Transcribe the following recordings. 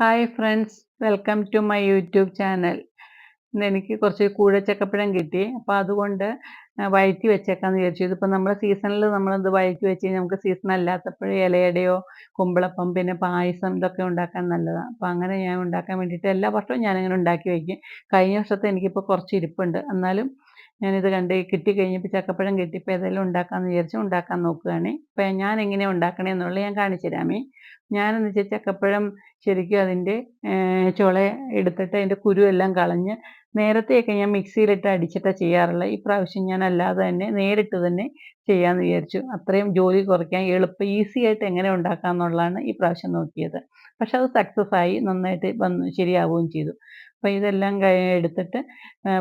Hi friends welcome to my YouTube channel ഇന്ന് എനിക്ക് കുറച്ച് കൂഴച്ചക്കപ്പഴം കിട്ടി. അപ്പോൾ അതുകൊണ്ട് വഴറ്റി വെച്ചേക്കാമെന്ന് വിചാരിച്ചു. ഇതിപ്പോൾ നമ്മുടെ സീസണിൽ നമ്മളത് വഴറ്റി വെച്ച് കഴിഞ്ഞാൽ നമുക്ക് സീസൺ അല്ലാത്തപ്പോൾ ഇലയടയോ കുമ്പളപ്പം പിന്നെ പായസം ഇതൊക്കെ ഉണ്ടാക്കാൻ നല്ലതാണ് അപ്പോൾ അങ്ങനെ ഞാൻ ഉണ്ടാക്കാൻ വേണ്ടിയിട്ട് എല്ലാ വർഷവും ഞാനങ്ങനെ ഉണ്ടാക്കി വയ്ക്കും കഴിഞ്ഞ വർഷത്തെ എനിക്കിപ്പോൾ കുറച്ച് ഇരിപ്പുണ്ട്. എന്നാലും ഞാനിത് കണ്ട് കിട്ടിക്കഴിഞ്ഞപ്പോൾ ചക്കപ്പഴം കിട്ടിയപ്പോൾ ഏതെങ്കിലും ഉണ്ടാക്കാമെന്ന് വിചാരിച്ചു ഉണ്ടാക്കാൻ നോക്കുകയാണ് അപ്പോൾ ഞാൻ എങ്ങനെയാണ് ഉണ്ടാക്കണേന്നുള്ളത് ഞാൻ കാണിച്ചു തരാമേ. ഞാനെന്ന് വെച്ചാൽ ചക്കപ്പഴം ശരിക്കും അതിന്റെ ചുള എടുത്തിട്ട് അതിന്റെ കുരു എല്ലാം കളഞ്ഞ് നേരത്തെയൊക്കെ ഞാൻ മിക്സിയിലിട്ട് അടിച്ചിട്ടാണ് ചെയ്യാറുള്ളത്. ഇപ്രാവശ്യം ഞാൻ അല്ലാതെ തന്നെ നേരിട്ട് തന്നെ ചെയ്യാമെന്ന് വിചാരിച്ചു. അത്രയും ജോലി കുറയ്ക്കാൻ എളുപ്പം ഈസി ആയിട്ട് എങ്ങനെ ഉണ്ടാക്കാം എന്നുള്ളതാണ് ഈ പ്രാവശ്യം നോക്കിയത്. പക്ഷെ അത് സക്സസ് ആയി നന്നായിട്ട് വന്ന് ശരിയാവുകയും ചെയ്തു. അപ്പോൾ ഇതെല്ലാം എടുത്തിട്ട്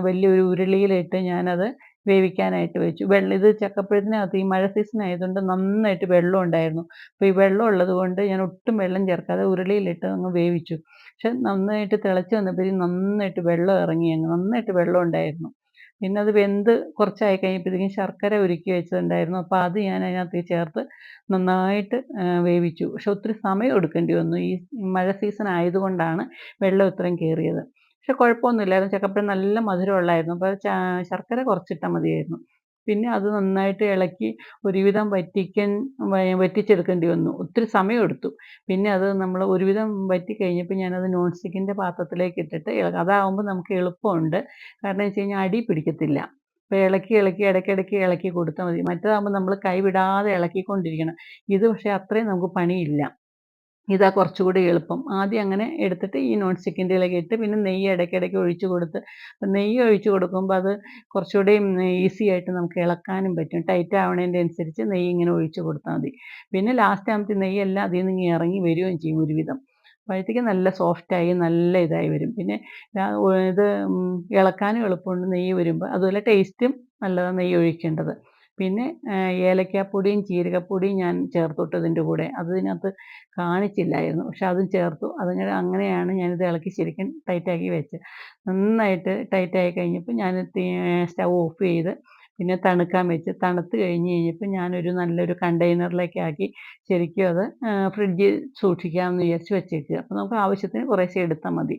വലിയൊരു ഉരുളിയിലിട്ട് ഞാനത് വേവിക്കാനായിട്ട് വെച്ചു. വെള്ളം ഇത് ചക്കപ്പഴത്തിനകത്ത് ഈ മഴ സീസൺ ആയതുകൊണ്ട് നന്നായിട്ട് വെള്ളം ഉണ്ടായിരുന്നു. അപ്പോൾ ഈ വെള്ളം ഉള്ളത് കൊണ്ട് ഞാൻ ഒട്ടും വെള്ളം ചേർക്കാതെ ഉരുളിയിലിട്ട് അങ്ങ് വേവിച്ചു. പക്ഷെ നന്നായിട്ട് തിളച്ച് വന്നപ്പോഴേക്കും നന്നായിട്ട് വെള്ളം ഇറങ്ങി അങ്ങ് നന്നായിട്ട് വെള്ളം ഉണ്ടായിരുന്നു. പിന്നെ അത് വെന്ത് കുറച്ചായി കഴിഞ്ഞപ്പോഴത്തേക്കും ശർക്കര ഉരുക്കി വെച്ചതുണ്ടായിരുന്നു. അപ്പോൾ അത് ഞാൻ അതിനകത്ത് ചേർത്ത് നന്നായിട്ട് വേവിച്ചു. പക്ഷെ ഒത്തിരി സമയം എടുക്കേണ്ടി വന്നു. ഈ മഴ സീസൺ ആയതുകൊണ്ടാണ് വെള്ളം ഇത്രയും കയറിയത് പക്ഷെ കുഴപ്പമൊന്നുമില്ലായിരുന്നു ചക്കപ്പഴം നല്ല മധുരമുള്ളായിരുന്നു. അപ്പോൾ ശർക്കര കുറച്ചിട്ടാൽ മതിയായിരുന്നു. പിന്നെ അത് നന്നായിട്ട് ഇളക്കി ഒരുവിധം വറ്റിക്കാൻ വറ്റിച്ചെടുക്കേണ്ടി വന്നു. ഒത്തിരി സമയമെടുത്തു. പിന്നെ അത് നമ്മൾ ഒരുവിധം വറ്റി കഴിഞ്ഞപ്പോൾ ഞാനത് നോൺ സ്റ്റിക്കിന്റെ പാത്രത്തിലേക്ക് ഇട്ടിട്ട് അതാവുമ്പോൾ നമുക്ക് എളുപ്പമുണ്ട്. കാരണം വെച്ച് കഴിഞ്ഞാൽ അടി പിടിക്കത്തില്ല. അപ്പോൾ ഇളക്കി ഇളക്കി ഇടയ്ക്കിടയ്ക്ക് ഇളക്കി കൊടുത്താൽ മതി. മറ്റേതാകുമ്പോൾ നമ്മൾ കൈ വിടാതെ ഇളക്കിക്കൊണ്ടിരിക്കണം. ഇത് പക്ഷേ അത്രയും നമുക്ക് പണിയില്ല. ഇതാ കുറച്ചുകൂടി എളുപ്പം. ആദ്യം അങ്ങനെ എടുത്തിട്ട് ഈ നോൺ സ്റ്റിക്കിന്റെ സ്റ്റിക്കിന്റെയിലേക്ക് ഇട്ട് പിന്നെ നെയ്യ് ഇടയ്ക്കിടയ്ക്ക് ഒഴിച്ചു കൊടുത്ത്. നെയ്യ് ഒഴിച്ചു കൊടുക്കുമ്പോൾ അത് കുറച്ചുകൂടി ഈസി ആയിട്ട് നമുക്ക് ഇളക്കാനും പറ്റും. ടൈറ്റ് ആവണതിന്റെ അനുസരിച്ച് നെയ്യ് ഇങ്ങനെ ഒഴിച്ചു കൊടുത്താൽ മതി. പിന്നെ ലാസ്റ്റ് ആകുമ്പോൾ നെയ്യ് എല്ലാം അതിൽ നിന്ന് ഇറങ്ങി വരികയും ചെയ്യും ഒരുവിധം. അപ്പോഴത്തേക്ക് നല്ല സോഫ്റ്റായി നല്ല ഇതായി വരും. പിന്നെ ഇത് ഇളക്കാനും എളുപ്പമുണ്ട് നെയ്യ് വരുമ്പോൾ. അതുപോലെ ടേസ്റ്റും നല്ലതാണ് നെയ്യ് ഒഴിക്കേണ്ടത്. പിന്നെ ഏലക്കാപ്പൊടിയും ജീരകപ്പൊടിയും ഞാൻ ചേർത്തിട്ട് ഇതിന്റെ കൂടെ. അത് ഇതിനകത്ത് കാണിച്ചില്ലായിരുന്നു. പക്ഷെ അതും ചേർത്തു. അതിങ്ങനെ അങ്ങനെയാണ് ഞാനിത് ഇളക്കി ശരിക്കും ടൈറ്റാക്കി വെച്ചത്. നന്നായിട്ട് ടൈറ്റായി കഴിഞ്ഞപ്പോൾ ഞാൻ സ്റ്റൗ ഓഫ് ചെയ്ത് പിന്നെ തണുക്കാൻ വെച്ച്. തണുത്ത് കഴിഞ്ഞ് കഴിഞ്ഞപ്പോൾ ഞാനൊരു നല്ലൊരു കണ്ടെയ്നറിലേക്ക് ആക്കി ശരിക്കും അത് ഫ്രിഡ്ജിൽ സൂക്ഷിക്കാമെന്ന് വിചാരിച്ച് വെച്ചേക്കുക. അപ്പോൾ നമുക്ക് ആവശ്യത്തിന് കുറേശ്ശെ എടുത്താൽ മതി.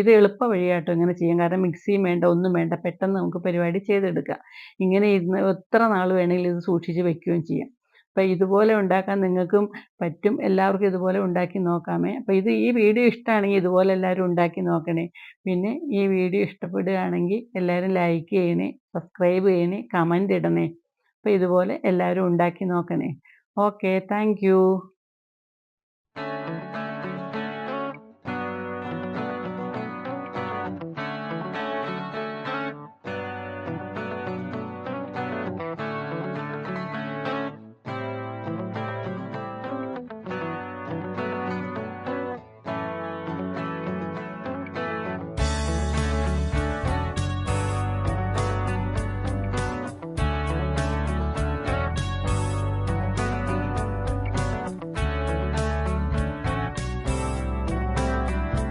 ഇത് എളുപ്പ വഴിയാട്ടോ ഇങ്ങനെ ചെയ്യാം കാരണം മിക്സിയും വേണ്ട ഒന്നും വേണ്ട. പെട്ടെന്ന് നമുക്ക് പരിപാടി ചെയ്തെടുക്കാം. ഇങ്ങനെ ഇരുന്ന് എത്ര നാൾ വേണമെങ്കിലും ഇത് സൂക്ഷിച്ച് വെക്കുകയും ചെയ്യാം. അപ്പോൾ ഇതുപോലെ ഉണ്ടാക്കാൻ നിങ്ങൾക്കും പറ്റും. എല്ലാവർക്കും ഇതുപോലെ ഉണ്ടാക്കി നോക്കാമേ. അപ്പോൾ ഇത് ഈ വീഡിയോ ഇഷ്ടമാണെങ്കിൽ ഇതുപോലെ എല്ലാവരും ഉണ്ടാക്കി നോക്കണേ. പിന്നെ ഈ വീഡിയോ ഇഷ്ടപ്പെടുകയാണെങ്കിൽ എല്ലാവരും ലൈക്ക് ചെയ്യണേ സബ്സ്ക്രൈബ് ചെയ്യണേ കമന്റ് ഇടണേ. അപ്പോൾ ഇതുപോലെ എല്ലാവരും ഉണ്ടാക്കി നോക്കണേ. Okay thank